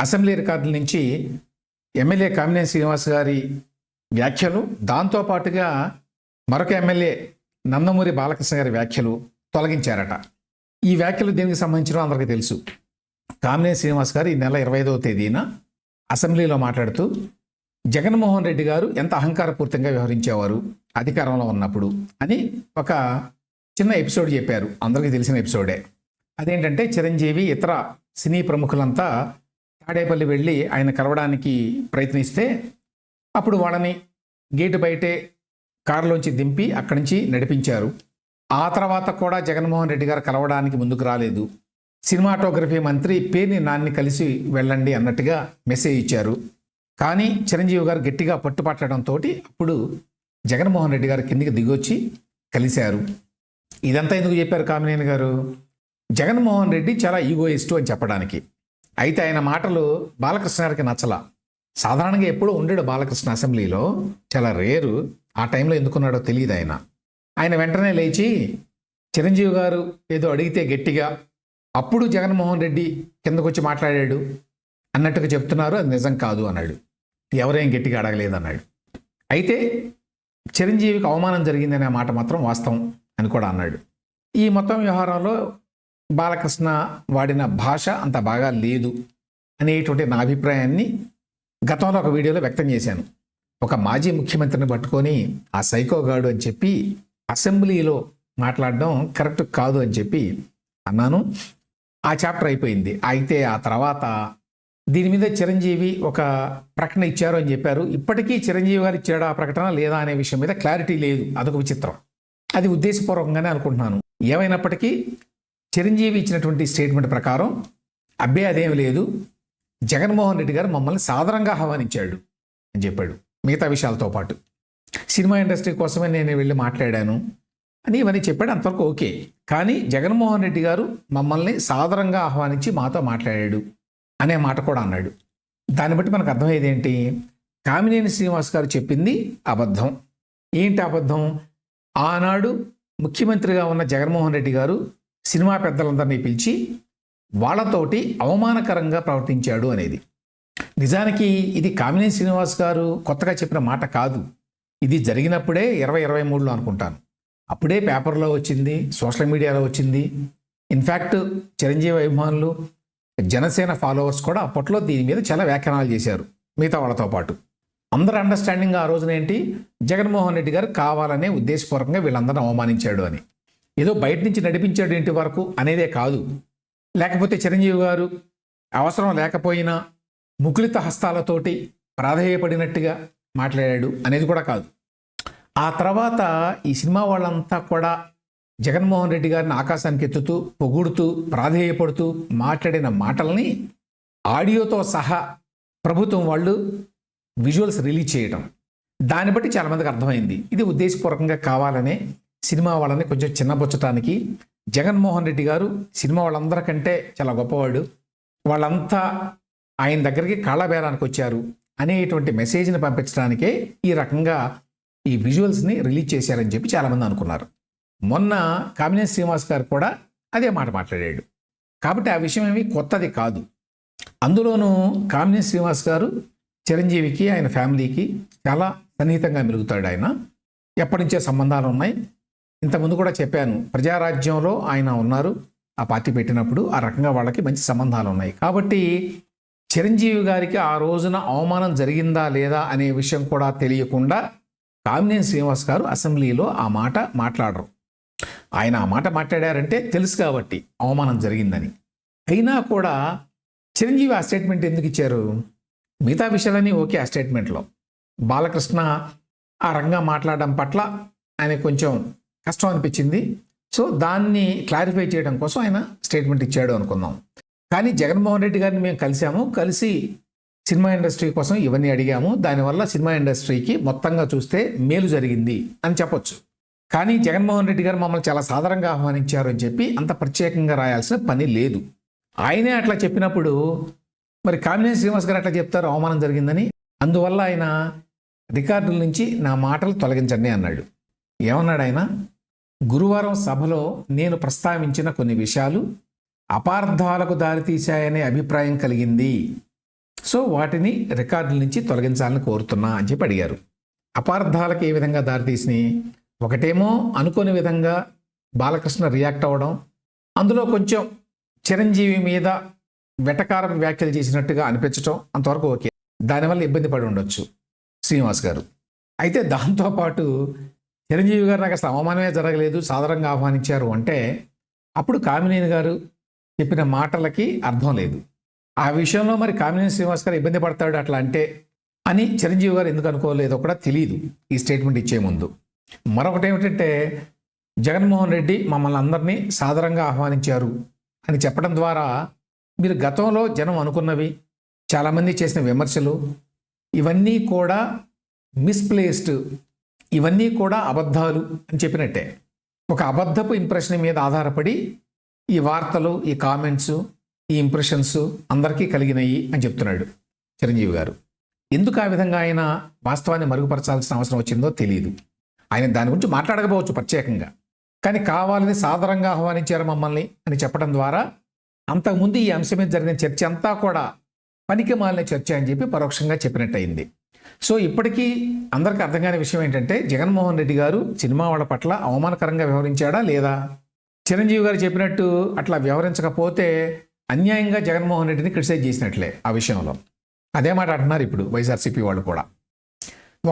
Assembly రికార్డుల నుంచి MLA Kamineni Srinivas గారి వ్యాఖ్యలు దాంతోపాటుగా మరొక ఎమ్మెల్యే నందమూరి బాలకృష్ణ గారి వ్యాఖ్యలు తొలగించారట. ఈ వ్యాఖ్యలు దీనికి సంబంధించిన అందరికీ తెలుసు. కామినేని శ్రీనివాస్ గారు ఈ నెల ఇరవై ఐదవ తేదీన అసెంబ్లీలో మాట్లాడుతూ జగన్మోహన్ రెడ్డి గారు ఎంత అహంకారపూరితంగా వ్యవహరించేవారు అధికారంలో ఉన్నప్పుడు? అని ఒక చిన్న ఎపిసోడ్ చెప్పారు. అందరికీ తెలిసిన ఎపిసోడే. అదేంటంటే చిరంజీవి ఇతర సినీ ప్రముఖులంతా తాడేపల్లి వెళ్ళి ఆయన కలవడానికి ప్రయత్నిస్తే అప్పుడు వాళ్ళని గేటు బయటే కారులోంచి దింపి అక్కడి నుంచి నడిపించారు. ఆ తర్వాత కూడా జగన్మోహన్ రెడ్డి గారు కలవడానికి ముందుకు రాలేదు. సినిమాటోగ్రఫీ మంత్రి పేర్ని నాన్ని కలిసి వెళ్ళండి అన్నట్టుగా మెసేజ్ ఇచ్చారు. కానీ చిరంజీవి గారు గట్టిగా పట్టుపట్టడంతో అప్పుడు జగన్మోహన్ రెడ్డి గారు కిందికి దిగొచ్చి కలిశారు. ఇదంతా ఎందుకు చెప్పారు కామినేని గారు? జగన్మోహన్ రెడ్డి చాలా ఈగోయిస్టు అని చెప్పడానికి. అయితే ఆయన మాటలు బాలకృష్ణ గారికి నచ్చల. సాధారణంగా ఎప్పుడూ ఉండడు బాలకృష్ణ అసెంబ్లీలో. చాలా రేరు. ఆ టైంలో ఎందుకున్నాడో తెలియదు ఆయన. ఆయన వెంటనే లేచి చిరంజీవి గారు ఏదో అడిగితే గట్టిగా అప్పుడు జగన్మోహన్ రెడ్డి కిందకొచ్చి మాట్లాడాడు? అన్నట్టుగా చెప్తున్నారు. అది నిజం కాదు అన్నాడు. ఎవరేం గట్టిగా అడగలేదు అన్నాడు. అయితే చిరంజీవికి అవమానం జరిగిందనే మాట మాత్రం వాస్తవం అని కూడా అన్నాడు. ఈ మొత్తం వ్యవహారంలో బాలకృష్ణ వాడిన భాష అంత బాగా లేదు అనేటువంటి నా అభిప్రాయాన్ని గతంలో ఒక వీడియోలో వ్యక్తం చేశాను. ఒక మాజీ ముఖ్యమంత్రిని పట్టుకొని ఆ సైకోగాడు అని చెప్పి అసెంబ్లీలో మాట్లాడడం కరెక్ట్ కాదు అని చెప్పి అన్నాను. ఆ చాప్టర్ అయిపోయింది. అయితే ఆ తర్వాత దీని మీద చిరంజీవి ఒక ప్రకటన ఇచ్చారు అని చెప్పారు. ఇప్పటికీ చిరంజీవి గారు ఇచ్చాడు ఆ ప్రకటన లేదా అనే విషయం మీద క్లారిటీ లేదు. అదొక విచిత్రం. అది ఉద్దేశపూర్వకంగానే అనుకుంటున్నాను. ఏమైనప్పటికీ చిరంజీవి ఇచ్చినటువంటి స్టేట్మెంట్ ప్రకారం అబ్బే అదేం లేదు. జగన్మోహన్ రెడ్డి గారు మమ్మల్ని సాధారణంగా ఆహ్వానించాడు అని చెప్పాడు మిగతా విషయాలతో పాటు. సినిమా ఇండస్ట్రీ కోసమే నేను వెళ్ళి మాట్లాడాను అని ఇవన్నీ చెప్పాడు అంతవరకు ఓకే. కానీ జగన్మోహన్ రెడ్డి గారు మమ్మల్ని సాధారణంగా ఆహ్వానించి మాతో మాట్లాడాడు అనే మాట కూడా అన్నాడు. దాన్ని బట్టి మనకు అర్థమయ్యేది ఏంటి? కామినేని శ్రీనివాస్ గారు చెప్పింది అబద్ధం. ఏంటి అబద్ధం? ఆనాడు ముఖ్యమంత్రిగా ఉన్న జగన్మోహన్ రెడ్డి గారు సినిమా పెద్దలందరినీ పిలిచి వాళ్ళతోటి అవమానకరంగా ప్రవర్తించాడు అనేది. నిజానికి ఇది కామినేని శ్రీనివాస్ గారు కొత్తగా చెప్పిన మాట కాదు. ఇది జరిగినప్పుడే ఇరవై ఇరవై మూడులో అనుకుంటాను. అప్పుడే పేపర్లో వచ్చింది సోషల్ మీడియాలో వచ్చింది. ఇన్ఫ్యాక్ట్ చిరంజీవి అభిమానులు జనసేన ఫాలోవర్స్ కూడా అప్పట్లో దీని మీద చాలా వ్యాఖ్యానాలు చేశారు మిగతా వాళ్ళతో పాటు. అందరి అండర్స్టాండింగ్ ఆ రోజున ఏంటి జగన్మోహన్ రెడ్డి గారు కావాలనే ఉద్దేశపూర్వకంగా వీళ్ళందరిని అవమానించాడు అని. ఏదో బయట నుంచి నడిపించాడు ఇంటి వరకు అనేదే కాదు. లేకపోతే చిరంజీవి గారు అవసరం లేకపోయినా ముకులిత హస్తాలతోటి ప్రాధేయపడినట్టుగా మాట్లాడాడు అనేది కూడా కాదు. ఆ తర్వాత ఈ సినిమా వాళ్ళంతా కూడా జగన్మోహన్ రెడ్డి గారిని ఆకాశానికి ఎత్తుతూ పొగుడుతూ ప్రాధేయపడుతూ మాట్లాడిన మాటల్ని ఆడియోతో సహా ప్రభుత్వం వాళ్ళు విజువల్స్ రిలీజ్ చేయడం దాన్ని బట్టి చాలామందికి అర్థమైంది. ఇది ఉద్దేశపూర్వకంగా కావాలనే సినిమా వాళ్ళని కొంచెం చిన్నబుచ్చటానికి జగన్మోహన్ రెడ్డి గారు సినిమా వాళ్ళందరికంటే చాలా గొప్పవాడు. వాళ్ళంతా ఆయన దగ్గరికి కాళ్ళబేరానికి వచ్చారు అనేటువంటి మెసేజ్ని పంపించడానికే ఈ రకంగా ఈ విజువల్స్ని రిలీజ్ చేశారని చెప్పి చాలామంది అనుకున్నారు. మొన్న కామినేని శ్రీనివాస్ గారు కూడా అదే మాట మాట్లాడాడు. కాబట్టి ఆ విషయం ఏమీ కొత్తది కాదు. అందులోనూ కామినేని శ్రీనివాస్ గారు చిరంజీవికి ఆయన ఫ్యామిలీకి చాలా సన్నిహితంగా మెలుగుతాడు ఆయన. ఎప్పటి నుంచే సంబంధాలు ఉన్నాయి ఇంతకుముందు కూడా చెప్పాను ప్రజారాజ్యంలో ఆయన ఉన్నారు ఆ పార్టీ పెట్టినప్పుడు ఆ రకంగా వాళ్ళకి మంచి సంబంధాలు ఉన్నాయి కాబట్టి చిరంజీవి గారికి ఆ రోజున అవమానం జరిగిందా లేదా అనే విషయం కూడా తెలియకుండా కామినేని శ్రీనివాస్ గారు అసెంబ్లీలో ఆ మాట మాట్లాడరు. ఆయన ఆ మాట మాట్లాడారంటే తెలుసు కాబట్టి అవమానం జరిగిందని. అయినా కూడా చిరంజీవి ఆ స్టేట్మెంట్ ఎందుకు ఇచ్చారు? మిగతా విషయాలని ఓకే ఆ స్టేట్మెంట్లో. బాలకృష్ణ ఆ రంగా మాట్లాడడం పట్ల ఆయన కొంచెం కష్టం అనిపించింది. సో దాన్ని క్లారిఫై చేయడం కోసం ఆయన స్టేట్మెంట్ ఇచ్చాడు అనుకుందాం. కానీ జగన్మోహన్ రెడ్డి గారిని మేము కలిసాము. కలిసి సినిమా ఇండస్ట్రీ కోసం ఇవన్నీ అడిగాము. దానివల్ల సినిమా ఇండస్ట్రీకి మొత్తంగా చూస్తే మేలు జరిగింది అని చెప్పొచ్చు. కానీ జగన్మోహన్ రెడ్డి గారు మమ్మల్ని చాలా సాధారణంగా ఆహ్వానించారు అని చెప్పి అంత ప్రత్యేకంగా రాయాల్సిన పని లేదు. ఆయనే అట్లా చెప్పినప్పుడు మరి కామినేని శ్రీనివాస్ గారు అట్లా చెప్తారు అవమానం జరిగిందని. అందువల్ల ఆయన రికార్డుల నుంచి నా మాటలు తొలగించండి అన్నాడు. ఏమన్నాడు ఆయన? గురువారం సభలో నేను ప్రస్తావించిన కొన్ని విషయాలు అపార్థాలకు దారితీశాయనే అభిప్రాయం కలిగింది. సో వాటిని రికార్డుల నుంచి తొలగించాలని కోరుతున్నా అని చెప్పి అడిగారు. అపార్థాలకు ఏ విధంగా దారితీసినాయి? ఒకటేమో అనుకోని విధంగా బాలకృష్ణ రియాక్ట్ అవ్వడం అందులో కొంచెం చిరంజీవి మీద వెటకార వ్యాఖ్యలు చేసినట్టుగా అనిపించటం అంతవరకు ఓకే. దానివల్ల ఇబ్బంది పడి ఉండొచ్చు శ్రీనివాస్ గారు. అయితే దాంతోపాటు చిరంజీవి గారు నాకు అసలు అవమానమే జరగలేదు సాధారణంగా ఆహ్వానించారు అంటే అప్పుడు కామినేని గారు చెప్పిన మాటలకి అర్థం లేదు. ఆ విషయంలో మరి కామినేని శ్రీనివాస్ గారు ఇబ్బంది పడతాడు అట్లా అంటే అని చిరంజీవి గారు ఎందుకు అనుకోలేదో కూడా తెలియదు ఈ స్టేట్మెంట్ ఇచ్చే ముందు. మరొకటి ఏమిటంటే జగన్మోహన్ రెడ్డి మమ్మల్ని అందరినీ సాదరంగా ఆహ్వానించారు అని చెప్పడం ద్వారా మీరు గతంలో జనం అనుకున్నవి చాలామంది చేసిన విమర్శలు ఇవన్నీ కూడా మిస్ప్లేస్డ్ ఇవన్నీ కూడా అబద్ధాలు అని చెప్పినట్టే. ఒక అబద్ధపు ఇంప్రెషన్ మీద ఆధారపడి ఈ వార్తలు ఈ కామెంట్స్ ఈ ఇంప్రెషన్స్ అందరికీ కలిగినాయి అని చెప్తున్నాడు చిరంజీవి గారు. ఎందుకు ఆ విధంగా ఆయన వాస్తవాన్ని మరుగుపరచాల్సిన అవసరం వచ్చిందో తెలియదు ఆయన దాని గురించి మాట్లాడకపోవచ్చు ప్రత్యేకంగా. కానీ కావాలని సాధారణంగా ఆహ్వానించారు మమ్మల్ని అని చెప్పడం ద్వారా అంతకుముందు ఈ అంశం మీద జరిగిన చర్చ అంతా కూడా పనికి మాలిన చర్చ అని చెప్పి పరోక్షంగా చెప్పినట్టయింది. సో ఇప్పటికీ అందరికీ అర్థం కాని విషయం ఏంటంటే జగన్మోహన్ రెడ్డి గారు సినిమా వాళ్ళ పట్ల అవమానకరంగా వ్యవహరించాడా లేదా? చిరంజీవి గారు చెప్పినట్టు అట్లా వ్యవహరించకపోతే అన్యాయంగా జగన్మోహన్ రెడ్డిని క్రిటిసైజ్ చేసినట్లే ఆ విషయంలో. అదే మాట అంటున్నారు ఇప్పుడు వైఎస్ఆర్సీపీ వాళ్ళు కూడా.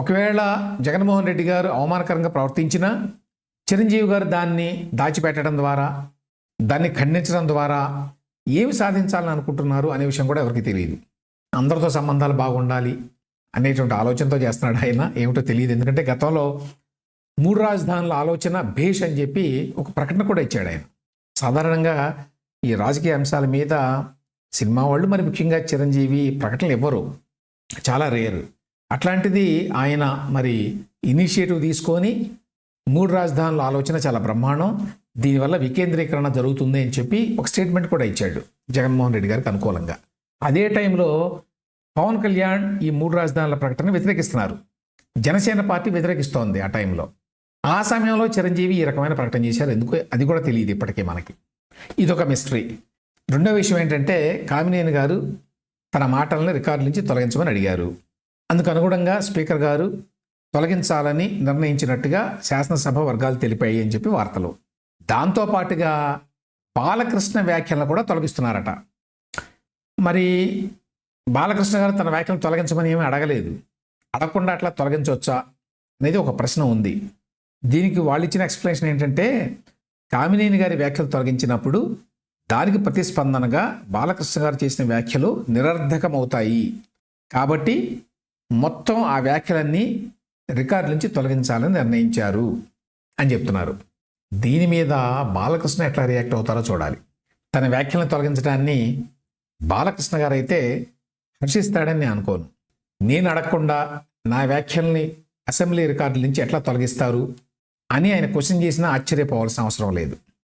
ఒకవేళ జగన్మోహన్ రెడ్డి గారు అవమానకరంగా ప్రవర్తించినా చిరంజీవి గారు దాన్ని దాచిపెట్టడం ద్వారా దాన్ని ఖండించడం ద్వారా ఏమి సాధించాలని అనుకుంటున్నారు అనే విషయం కూడా ఎవరికి తెలియదు. అందరితో సంబంధాలు బాగుండాలి అనేటువంటి ఆలోచనతో చేస్తున్నాడు ఆయన. ఏమిటో తెలియదు. ఎందుకంటే గతంలో మూడు రాజధానుల ఆలోచన భేష్ అని చెప్పి ఒక ప్రకటన కూడా ఇచ్చాడు ఆయన. సాధారణంగా ఈ రాజకీయ అంశాల మీద సినిమా వాళ్ళు మరి ముఖ్యంగా చిరంజీవి ప్రకటనలు ఇవ్వరు. చాలా రేరు. అట్లాంటిది ఆయన మరి ఇనిషియేటివ్ తీసుకొని మూడు రాజధానుల ఆలోచన చాలా బ్రహ్మాండం. దీనివల్ల వికేంద్రీకరణ జరుగుతుంది అని చెప్పి ఒక స్టేట్మెంట్ కూడా ఇచ్చాడు జగన్మోహన్ రెడ్డి గారికి అనుకూలంగా. అదే టైంలో పవన్ కళ్యాణ్ ఈ మూడు రాజధానుల ప్రకటన వ్యతిరేకిస్తున్నారు. జనసేన పార్టీ వ్యతిరేకిస్తోంది ఆ టైంలో. ఆ సమయంలో చిరంజీవి ఈ రకమైన ప్రకటన చేశారు. ఎందుకు అది కూడా తెలియదు ఇప్పటికీ మనకి. ఇదొక మిస్టరీ రెండో విషయం ఏంటంటే కామినేని గారు తన మాటలను రికార్డు నుంచి తొలగించమని అడిగారు. అందుకు అనుగుణంగా స్పీకర్ గారు తొలగించాలని నిర్ణయించినట్టుగా శాసనసభ వర్గాలు తెలిపాయి అని చెప్పి వార్తలు. దాంతోపాటుగా బాలకృష్ణ వ్యాఖ్యలను కూడా తొలగిస్తున్నారట. మరి బాలకృష్ణ గారు తన వ్యాఖ్యలను తొలగించమని ఏమీ అడగలేదు. అడగకుండా అట్లా తొలగించవచ్చా అనేది ఒక ప్రశ్న ఉంది. దీనికి వాళ్ళు ఇచ్చిన ఎక్స్ప్లెనేషన్ ఏంటంటే కామినేని గారి వ్యాఖ్యలు తొలగించినప్పుడు దానికి ప్రతిస్పందనగా బాలకృష్ణ గారు చేసిన వ్యాఖ్యలు నిరర్ధకమవుతాయి. కాబట్టి మొత్తం ఆ వ్యాఖ్యలన్నీ రికార్డు నుంచి తొలగించాలని నిర్ణయించారు అని చెప్తున్నారు. దీని మీద బాలకృష్ణ ఎట్లా రియాక్ట్ అవుతారో చూడాలి. తన వ్యాఖ్యలను తొలగించడాన్ని బాలకృష్ణ గారు అయితే హర్షిస్తాడని నేను అనుకోను. నేను అడగకుండా నా వ్యాఖ్యల్ని అసెంబ్లీ రికార్డుల నుంచి ఎట్లా తొలగిస్తారు అని ఆయన క్వశ్చన్ చేసినా ఆశ్చర్యపోవాల్సిన అవసరం లేదు.